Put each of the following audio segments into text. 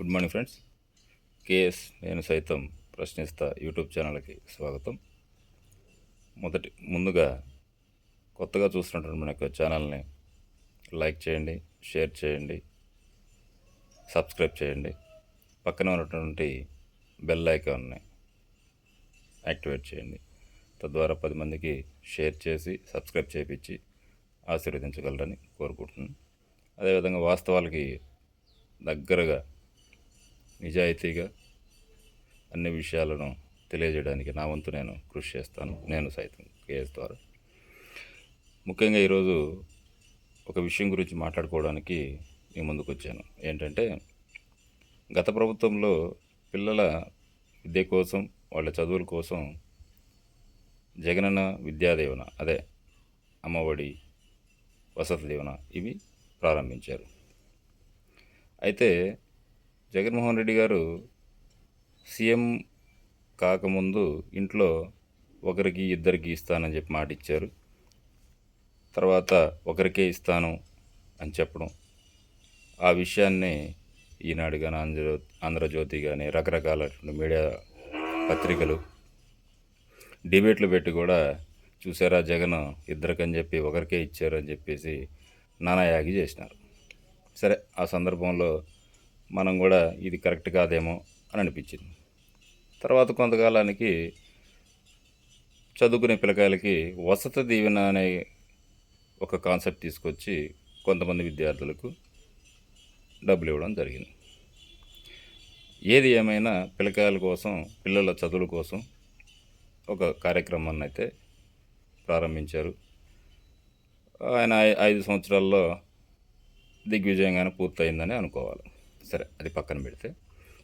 Good morning friends. KS నేను సైతం ప్రశ్నిస్తా యూట్యూబ్ ఛానల్కి స్వాగతం. మొదటి ముందుగా కొత్తగా చూస్తున్నటువంటి మన యొక్క ఛానల్ని లైక్ చేయండి షేర్ చేయండి సబ్స్క్రైబ్ చేయండి. పక్కన ఉన్నటువంటి బెల్ ఐకాన్ని యాక్టివేట్ చేయండి. తద్వారా పది మందికి షేర్ చేసి సబ్స్క్రైబ్ చేయించి ఆశీర్వదించగలరని కోరుకుంటున్నాను. అదేవిధంగా వాస్తవాలకి దగ్గరగా నిజాయితీగా అన్ని విషయాలను తెలియజేయడానికి నా వంతు నేను కృషి చేస్తాను. నేను సైతం కేఎస్ ద్వారా. ముఖ్యంగా ఈరోజు ఒక విషయం గురించి మాట్లాడుకోవడానికి మీ ముందుకు వచ్చాను ఏంటంటే గత ప్రభుత్వంలో పిల్లల విద్య కోసం వాళ్ళ చదువుల కోసం జగనన్న విద్యాదీవన అదే అమ్మఒడి వసతి దీవెన ఇవి ప్రారంభించారు. అయితే జగన్మోహన్ రెడ్డి గారు సీఎం కాకముందు ఇంట్లో ఒకరికి ఇద్దరికి ఇస్తానని చెప్పి మాట ఇచ్చారు. తర్వాత ఒకరికే ఇస్తాను అని చెప్పడం. ఆ విషయాన్ని ఈనాడు కానీ ఆంధ్రజ్యో ఆంధ్రజ్యోతి కానీ రకరకాల మీడియా పత్రికలు డిబేట్లు పెట్టి కూడా చూసారా జగన్ ఇద్దరికని చెప్పి ఒకరికే ఇచ్చారని చెప్పేసి నానాయాగి చేసినారు. సరే ఆ సందర్భంలో మనం కూడా ఇది కరెక్ట్ కాదేమో అని అనిపించింది. తర్వాత కొంతకాలానికి చదువుకునే పిల్లకాయలకి వసతి దీవెన అనే ఒక కాన్సెప్ట్ తీసుకొచ్చి కొంతమంది విద్యార్థులకు డబ్బులు ఇవ్వడం జరిగింది. ఏది ఏమైనా పిల్లకాయల కోసం పిల్లల చదువుల కోసం ఒక కార్యక్రమాన్ని అయితే ప్రారంభించారు. ఆయన ఐదు సంవత్సరాల్లో దిగ్విజయంగానే పూర్తయిందని అనుకోవాలి. సరే అది పక్కన పెడితే.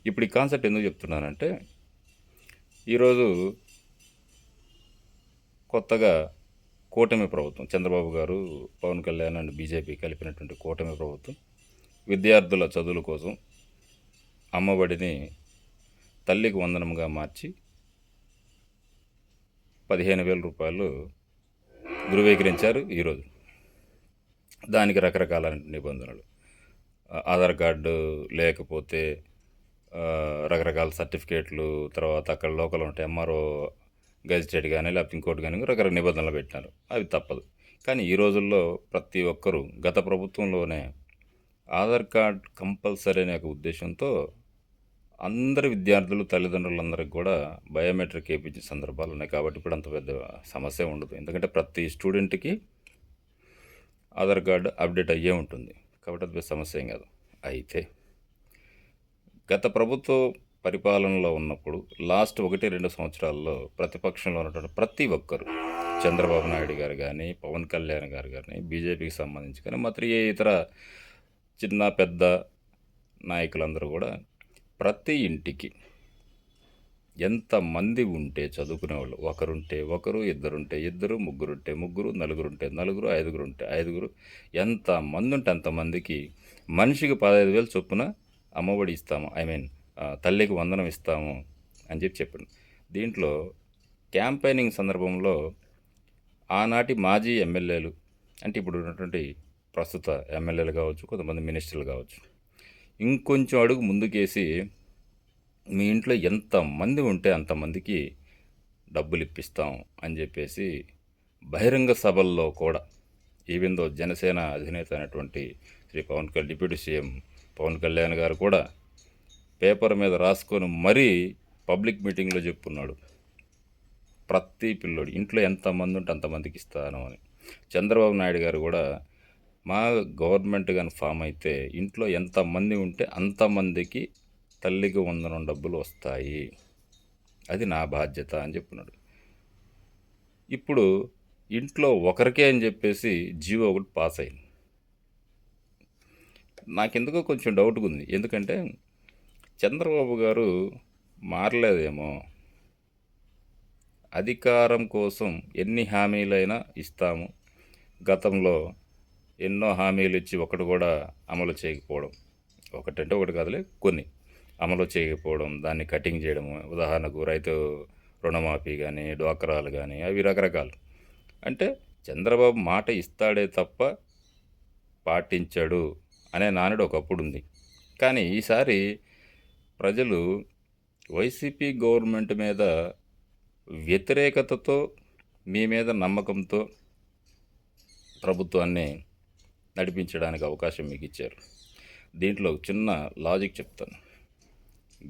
ఇప్పుడు ఈ కాన్సెప్ట్ ఎందుకు చెప్తున్నానంటే ఈరోజు కొత్తగా కూటమి ప్రభుత్వం చంద్రబాబు గారు పవన్ కళ్యాణ్ అండ్ బీజేపీ కలిపినటువంటి కూటమి ప్రభుత్వం విద్యార్థుల చదువుల కోసం అమ్మఒడిని తల్లికి వందనముగా మార్చి పదిహేను వేల రూపాయలు ధృవీకరించారు ఈరోజు. దానికి రకరకాల నిబంధనలు. ఆధార్ కార్డు లేకపోతే రకరకాల సర్టిఫికేట్లు తర్వాత అక్కడ లోకల్ ఉంటాయి ఎంఆర్ఓ గెజిటెడ్ కానీ లేకపోతే ఇంకోటి కానీ రకరకాల నిబంధనలు పెట్టినారు. అవి తప్పదు. కానీ ఈ రోజుల్లో ప్రతి ఒక్కరూ గత ప్రభుత్వంలోనే ఆధార్ కార్డ్ కంపల్సరీ అనే ఒక ఉద్దేశంతో అందరి విద్యార్థులు తల్లిదండ్రులందరికీ కూడా బయోమెట్రిక్ వేయించిన సందర్భాలు ఉన్నాయి. కాబట్టి ఇప్పుడు అంత పెద్ద సమస్య ఉండదు. ఎందుకంటే ప్రతి స్టూడెంట్కి ఆధార్ కార్డు అప్డేట్ అయ్యే ఉంటుంది. కాబట్టి అది సమస్య ఏం కాదు. అయితే గత ప్రభుత్వ పరిపాలనలో ఉన్నప్పుడు లాస్ట్ ఒకటి రెండు సంవత్సరాల్లో ప్రతిపక్షంలో ఉన్నటువంటి ప్రతి ఒక్కరు చంద్రబాబు నాయుడు గారు కానీ పవన్ కళ్యాణ్ గారు కానీ బీజేపీకి సంబంధించి కానీ మరి ఏ ఇతర చిన్న పెద్ద నాయకులందరూ కూడా ప్రతి ఇంటికి ఎంతమంది ఉంటే చదువుకునే వాళ్ళు ఒకరుంటే ఒకరు ఇద్దరుంటే ఇద్దరు ముగ్గురుంటే ముగ్గురు నలుగురుంటే నలుగురు ఐదుగురు ఉంటే ఐదుగురు. ఎంతమంది ఉంటే అంతమందికి మనిషికి పదహైదు వేలు చొప్పున అమ్మఒడి ఇస్తాము. ఐ మీన్ తల్లికి వందనం ఇస్తాము అని చెప్పి చెప్పాను దీంట్లో క్యాంపెయినింగ్ సందర్భంలో ఆనాటి మాజీ ఎమ్మెల్యేలు అంటే ఇప్పుడు ఉన్నటువంటి ప్రస్తుత ఎమ్మెల్యేలు కావచ్చు కొంతమంది మినిస్టర్లు కావచ్చు ఇంకొంచెం అడుగు ముందుకేసి మీ ఇంట్లో ఎంతమంది ఉంటే అంతమందికి డబ్బులు ఇప్పిస్తాం అని చెప్పేసి బహిరంగ సభల్లో కూడా ఈవెందో జనసేన అధినేత అయినటువంటి శ్రీ పవన్ కళ్యాణ్ డిప్యూటీ సీఎం పవన్ కళ్యాణ్ గారు కూడా పేపర్ మీద రాసుకొని మరీ పబ్లిక్ మీటింగ్లో చెప్పున్నాడు. ప్రతి పిల్లోడు ఇంట్లో ఎంతమంది ఉంటే అంతమందికి ఇస్తాను అని. చంద్రబాబు నాయుడు గారు కూడా మా గవర్నమెంట్ కానీ ఫామ్ అయితే ఇంట్లో ఎంతమంది ఉంటే అంతమందికి తల్లికి వందనం డబ్బులు వస్తాయి. అది నా బాధ్యత అని చెప్పినాడు. ఇప్పుడు ఇంట్లో ఒకరికే అని చెప్పేసి జీవో ఒకటి పాస్ అయింది. నాకెందుకో కొంచెం డౌట్గా ఉంది. ఎందుకంటే చంద్రబాబు గారు మారలేదేమో. అధికారం కోసం ఎన్ని హామీలైనా ఇస్తాము. గతంలో ఎన్నో హామీలు ఇచ్చి ఒకటి కూడా అమలు చేయకపోవడం. ఒకటంటే ఒకటి కాదులే కొన్ని. అమలు చేయకపోవడం దాన్ని కటింగ్ చేయడము ఉదాహరణకు రైతు రుణమాఫీ కానీ డ్వాక్రాలు కానీ అవి రకరకాలు. అంటే చంద్రబాబు మాట ఇస్తాడే తప్ప పాటించాడు అనే నానుడు ఒకప్పుడు ఉంది కానీ ఈసారి ప్రజలు వైసీపీ గవర్నమెంట్ మీద వ్యతిరేకతతో మీ మీద నమ్మకంతో ప్రభుత్వాన్ని నడిపించడానికి అవకాశం మీకు ఇచ్చారు దీంట్లో ఒక చిన్న లాజిక్ చెప్తాను.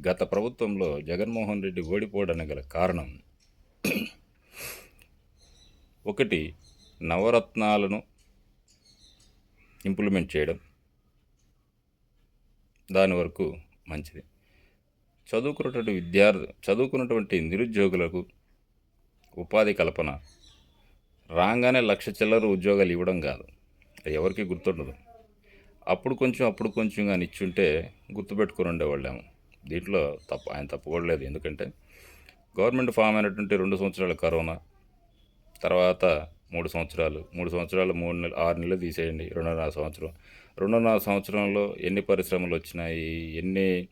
గత ప్రభుత్వంలో జగన్మోహన్ రెడ్డి ఓడిపోవడానికి గల కారణం ఒకటి నవరత్నాలను ఇంప్లిమెంట్ చేయడం. దాని వరకు మంచిది. చదువుకున్నటువంటి విద్యార్థి చదువుకున్నటువంటి నిరుద్యోగులకు ఉపాధి కల్పన రాగానే లక్ష చిల్లర ఉద్యోగాలు ఇవ్వడం కాదు. అది ఎవరికి గుర్తుండదు. అప్పుడు కొంచెం అప్పుడు కొంచెం కానీ ఇచ్చుంటే గుర్తుపెట్టుకుని ఉండేవాళ్ళేమో. దీంట్లో తప్పు ఆయన తప్పుకోవట్లేదు ఎందుకంటే గవర్నమెంట్ ఫామ్ అయినటువంటి రెండు సంవత్సరాల కరోనా తర్వాత మూడు సంవత్సరాలు మూడు సంవత్సరాలు మూడు నెలలు ఆరు నెలలు తీసేయండి రెండున్నర సంవత్సరం. రెండున్నర సంవత్సరంలో ఎన్ని పరిశ్రమలు వచ్చినాయి ఎన్ని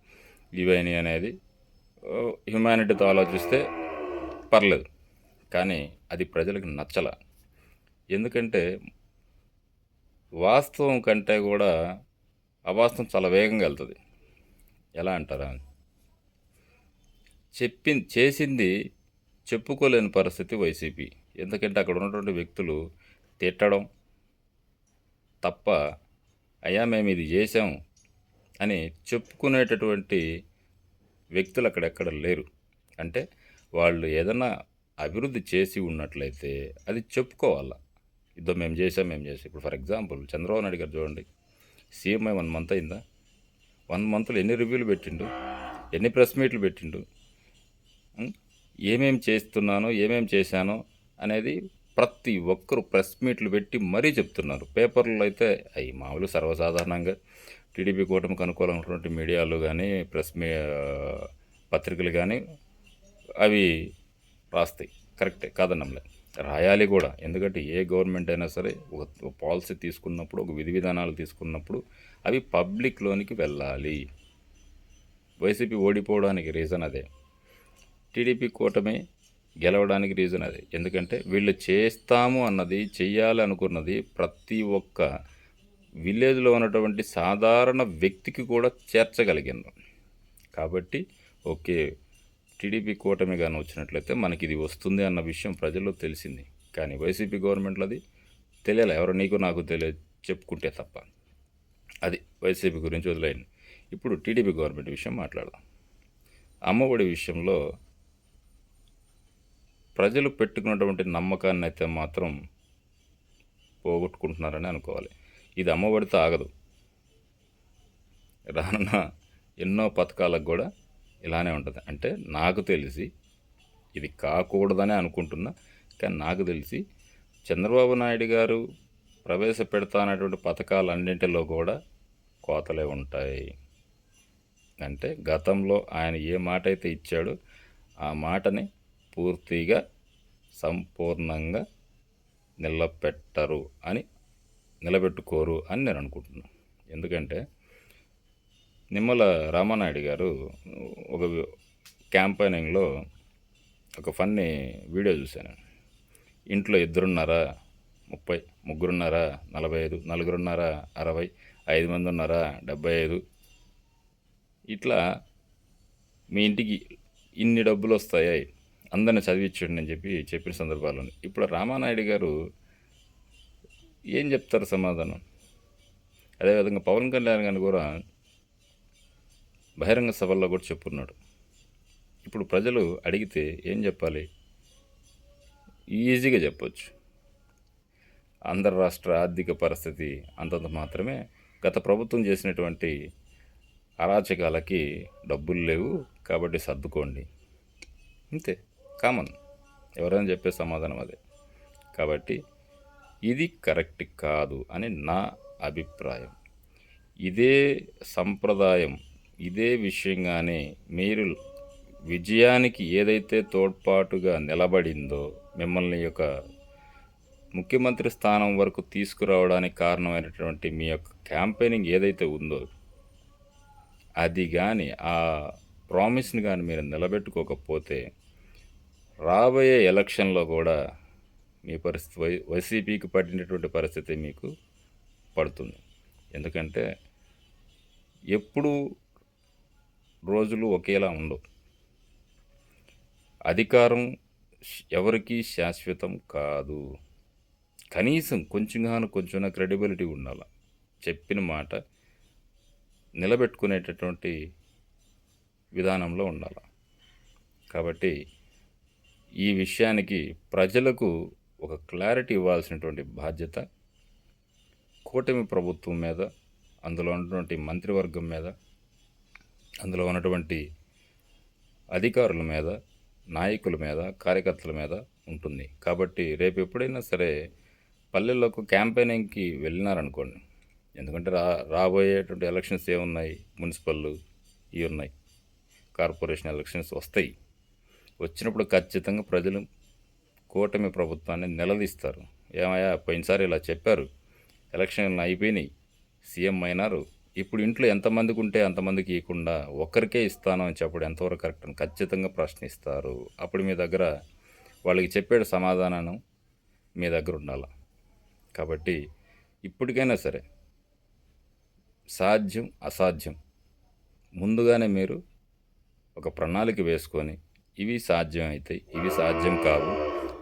ఇవైనాయి అనేది హ్యుమానిటీతో ఆలోచిస్తే పర్లేదు. కానీ అది ప్రజలకు నచ్చల. ఎందుకంటే వాస్తవం కంటే కూడా అవాస్తవం చాలా వేగంగా వెళ్తుంది. ఎలా అంటారా? చెప్పి చేసింది చెప్పుకోలేని పరిస్థితి వైసీపీ. ఎందుకంటే అక్కడ ఉన్నటువంటి వ్యక్తులు తిట్టడం తప్ప అయ్యా మేము ఇది చేసాం అని చెప్పుకునేటటువంటి వ్యక్తులు అక్కడెక్కడ లేరు. అంటే వాళ్ళు ఏదైనా అభివృద్ధి చేసి ఉన్నట్లయితే అది చెప్పుకోవాలా. ఇదో మేము చేసాం మేము చేసాం ఇప్పుడు ఫర్ ఎగ్జాంపుల్ చంద్రబాబు నాయుడు గారు చూడండి. సీఎంఐ వన్ మంత్ అయిందా? వన్ మంత్లో ఎన్ని రివ్యూలు పెట్టిండు? ఎన్ని ప్రెస్ మీట్లు పెట్టిండు? ఏమేమి ఏమేం చేస్తున్నానో ఏమేం చేశానో అనేది ప్రతి ఒక్కరు ప్రెస్ మీట్లు పెట్టి మరీ చెప్తున్నారు. పేపర్లో అయితే అవి మామూలు సర్వసాధారణంగా టీడీపీ కూటమికి అనుకూలమైనటువంటి మీడియాలు కానీ ప్రెస్ మీ పత్రికలు కానీ అవి రాస్తాయి. కరెక్టే కాదన్నంలే రాయాలి కూడా. ఎందుకంటే ఏ గవర్నమెంట్ అయినా సరే ఒక పాలసీ తీసుకున్నప్పుడు ఒక విధి విధానాలు తీసుకున్నప్పుడు అవి పబ్లిక్లోనికి వెళ్ళాలి. వైసీపీ ఓడిపోవడానికి రీజన్ అదే. టీడీపీ కూటమి గెలవడానికి రీజన్ అది. ఎందుకంటే వీళ్ళు చేస్తాము అన్నది చేయాలనుకున్నది అనుకున్నది ప్రతి ఒక్క విలేజ్లో ఉన్నటువంటి సాధారణ వ్యక్తికి కూడా చేర్చగలిగాను కాబట్టి ఓకే టీడీపీ కూటమి కానీ వచ్చినట్లయితే మనకి ఇది వస్తుంది అన్న విషయం ప్రజల్లో తెలిసింది. కానీ వైసీపీ గవర్నమెంట్లో అది తెలియాలి. ఎవరు నీకు నాకు తెలియ చెప్పుకుంటే తప్ప. అది వైసీపీ గురించి వదిలేయండి. ఇప్పుడు టీడీపీ గవర్నమెంట్ విషయం మాట్లాడదాం. అమ్మఒడి విషయంలో ప్రజలు పెట్టుకున్నటువంటి నమ్మకాన్ని అయితే మాత్రం పోగొట్టుకుంటున్నారని అనుకోవాలి. ఇది అమ్మబడితే ఆగదు. రానున్న ఎన్నో పథకాలకు కూడా ఇలానే ఉంటుంది. అంటే నాకు తెలిసి ఇది కాకూడదనే అనుకుంటున్నా కానీ నాకు తెలిసి చంద్రబాబు నాయుడు గారు ప్రవేశపెడతానటువంటి పథకాలన్నింటిలో కూడా కోతలే ఉంటాయి. అంటే గతంలో ఆయన ఏ మాట అయితే ఇచ్చాడో ఆ మాటని పూర్తిగా సంపూర్ణంగా నిలబెట్టరు అని నిలబెట్టుకోరు అని నేను అనుకుంటున్నాను ఎందుకంటే నిమ్మల రామానాయుడు గారు ఒక క్యాంపైనింగ్లో ఒక ఫన్నీ వీడియో చూశాను. ఇంట్లో ఇద్దరున్నారా? ముప్పై ముగ్గురున్నారా? నలభై ఐదు నలుగురున్నారా? అరవై ఐదు మంది ఉన్నారా డెబ్బై ఐదు. ఇట్లా మీ ఇంటికి ఇన్ని డబ్బులు వస్తాయి? అందరిని చదివించండి అని చెప్పి చెప్పిన సందర్భాలు ఉన్నాయి. ఇప్పుడు రామానాయుడు గారు ఏం చెప్తారు సమాధానం? అదేవిధంగా పవన్ కళ్యాణ్ గారిని కూడా బహిరంగ సభల్లో కూడా చెప్పున్నాడు. ఇప్పుడు ప్రజలు అడిగితే ఏం చెప్పాలి? ఈజీగా చెప్పొచ్చు. ఆంధ్ర రాష్ట్ర ఆర్థిక పరిస్థితి అంతంత మాత్రమే. గత ప్రభుత్వం చేసినటువంటి అరాచకాలకి డబ్బులు లేవు కాబట్టి సర్దుకోండి. అంతే. కామన్. ఎవరైనా చెప్పే సమాధానం అదే. కాబట్టి ఇది కరెక్ట్ కాదు అని నా అభిప్రాయం. ఇదే సంప్రదాయం ఇదే విషయంగానే మీరు విజయానికి ఏదైతే తోడ్పాటుగా నిలబడిందో మిమ్మల్ని యొక్క ముఖ్యమంత్రి స్థానం వరకు తీసుకురావడానికి కారణమైనటువంటి మీ యొక్క క్యాంపెయినింగ్ ఏదైతే ఉందో అది కానీ ఆ ప్రామిస్ని కానీ మీరు నిలబెట్టుకోకపోతే రాబోయే ఎలక్షన్లో కూడా మీ పరిస్థితి వై వైసీపీకి పడినటువంటి పరిస్థితి మీకు పడుతుంది. ఎందుకంటే ఎప్పుడు రోజులు ఒకేలా ఉండవు. అధికారం ఎవరికీ శాశ్వతం కాదు. కనీసం కొంచెంగాను కొంచెం క్రెడిబిలిటీ ఉండాలి. చెప్పిన మాట నిలబెట్టుకునేటటువంటి విధానంలో ఉండాలి. కాబట్టి ఈ విషయానికి ప్రజలకు ఒక క్లారిటీ ఇవ్వాల్సినటువంటి బాధ్యత కూటమి ప్రభుత్వం మీద అందులో ఉన్నటువంటి మంత్రివర్గం మీద అందులో ఉన్నటువంటి అధికారుల మీద నాయకుల మీద కార్యకర్తల మీద ఉంటుంది. కాబట్టి రేపు ఎప్పుడైనా సరే పల్లెల్లోకి క్యాంపెయినింగ్కి వెళ్ళినారనుకోండి ఎందుకంటే రా రాబోయేటువంటి ఎలక్షన్స్ ఏమున్నాయి? మున్సిపల్ ఇవి ఉన్నాయి. కార్పొరేషన్ ఎలక్షన్స్ వస్తాయి. వచ్చినప్పుడు ఖచ్చితంగా ప్రజలు కూటమి ప్రభుత్వాన్ని నిలదీస్తారు. ఏమయ్యా పోయినసారి ఇలా చెప్పారు. ఎలక్షన్లు అయిపోయినాయి. సీఎం అయినారు. ఇప్పుడు ఇంట్లో ఎంతమందికి ఉంటే అంతమందికి ఇవ్వకుండా ఒక్కరికే ఇస్తాను అని చెప్పడం ఎంతవరకు కరెక్ట్ అని ఖచ్చితంగా ప్రశ్నిస్తారు. అప్పుడు మీ దగ్గర వాళ్ళకి చెప్పేడు సమాధానం మీ దగ్గర ఉండాలి? కాబట్టి ఇప్పటికైనా సరే సాధ్యం అసాధ్యం. ముందుగానే మీరు ఒక ప్రణాళిక వేసుకొని ఇవి సాధ్యం అవుతాయి ఇవి సాధ్యం కావు.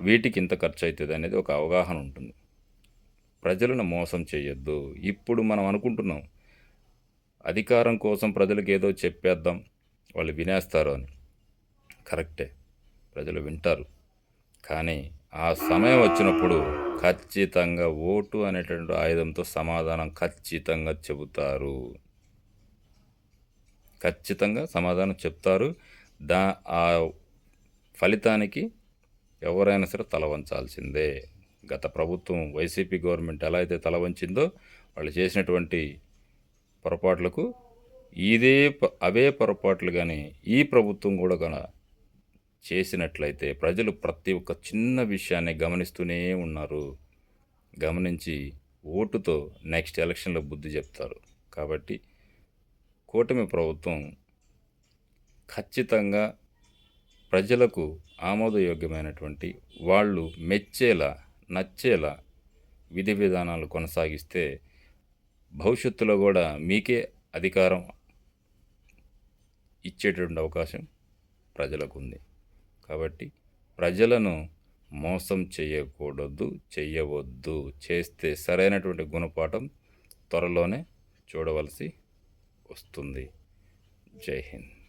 వీటికి ఇంత ఖర్చు అవుతుంది అనేది ఒక అవగాహన ఉంటుంది. ప్రజలను మోసం చేయొద్దు. ఇప్పుడు మనం అనుకుంటున్నాం అధికారం కోసం ప్రజలకు ఏదో చెప్పేద్దాం వాళ్ళు వినేస్తారు అని. కరెక్టే ప్రజలు వింటారు. కానీ ఆ సమయం వచ్చినప్పుడు ఖచ్చితంగా ఓటు అనేటువంటి ఆయుధంతో సమాధానం ఖచ్చితంగా చెబుతారు. ఖచ్చితంగా సమాధానం చెప్తారు. దా ఆ ఫలితానికి ఎవరైనా సరే తలవంచాల్సిందే గత ప్రభుత్వం వైసీపీ గవర్నమెంట్ ఎలా అయితే తలవంచిందో వాళ్ళు చేసినటువంటి పొరపాట్లకు ఇదే ప- అవే పొరపాట్లు కానీ ఈ ప్రభుత్వం కూడా గన చేసినట్లయితే ప్రజలు ప్రతి ఒక్క చిన్న విషయాన్ని గమనిస్తూనే ఉన్నారు. గమనించి ఓటుతో నెక్స్ట్ ఎలక్షన్లో బుద్ధి చెప్తారు. కాబట్టి కూటమి ప్రభుత్వం ఖచ్చితంగా ప్రజలకు ఆమోదయోగ్యమైనటువంటి వాళ్ళు మెచ్చేలా నచ్చేలా విధి విధానాలు కొనసాగిస్తే భవిష్యత్తులో కూడా మీకే అధికారం ఇచ్చేటువంటి అవకాశం ప్రజలకు ఉంది కాబట్టి ప్రజలను మోసం చేయకూడదు చేయవద్దు చేస్తే సరైనటువంటి గుణపాఠం త్వరలోనే చూడవలసి వస్తుంది. జై హింద్.